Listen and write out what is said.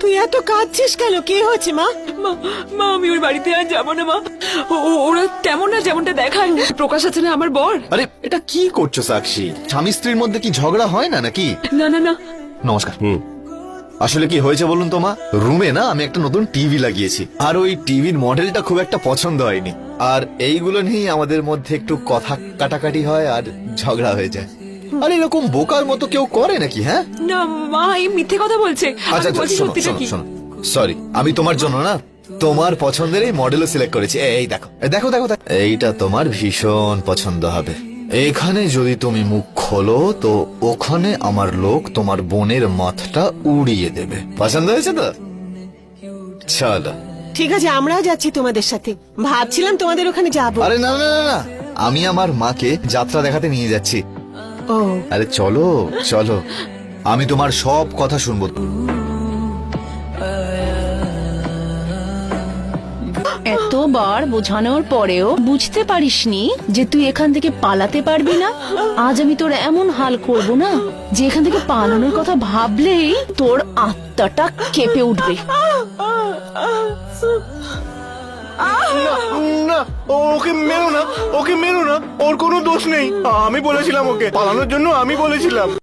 তুই এত কাঁদছিস কেন? কি হয়েছে মা? মা আমি ওর বাড়িতে আর যাব না মা। ওরা তেমন না যেমনটা দেখায়। প্রকাশ আছে না আমার বর? আরে এটা কি করছ সাক্ষী? স্বামী স্ত্রীর মধ্যে কি ঝগড়া হয় না নাকি? না না না। নমস্কার। হুম। আসলে কি হয়েছে বলুন তো মা? রুমে না আমি একটা নতুন টিভি লাগিয়েছি। আর ওই টিভির মডেলটা খুব একটা পছন্দ হয়নি। আর এইগুলো নিয়েই আমাদের মধ্যে একটু কথা কাটাকাটি হয় আর ঝগড়া হয়ে যায়। আর এরকম বোকার মতো কেউ করে নাকি হ্যাঁ? না মা এই মিথ্যে কথা বলছে। আচ্ছা আমি আচ্ছা বলছি শোনো সত্যিটা শোনো কি শোনো। সরি আমি তোমার জন্য না তোমার পছন্দের এই মডেলও সিলেক্ট করেছি। এই এই দেখো এই দেখো দেখো দেখো। এইটা তোমার ভীষণ পছন্দ হবে। এখানে যদি তুমি মুখ খোলো তো ওখানে আমার লোক তোমার বোনের মাথাটা উড়িয়ে দেবে। পছন্দ হয়েছে তো? চলো। ঠিক আছে আমরাও যাচ্ছি তোমাদের সাথে। ভাবছিলাম তোমাদের ওখানে যাব। আরে না না না না। আমি আমার মাকে যাত্রা দেখাতে নিয়ে যাচ্ছি। ও। আরে চলো চলো। আমি তোমার সব কথা শুনব। এতবার বোঝানোর পরেও বুঝতে পারিসনি যে তুই এখান থেকে পালাতে পারবি না? আজ আমি তোর এমন হাল করব না যে এখান থেকে পালানোর কথা ভাবলেই তোর আত্মাটা কেঁপে উঠবে। না, ওকে মেরো না, ওকে মেরো না, ওর কোনো দোষ নেই। আমি বলেছিলাম ওকে, পালানোর জন্য আমি বলেছিলাম।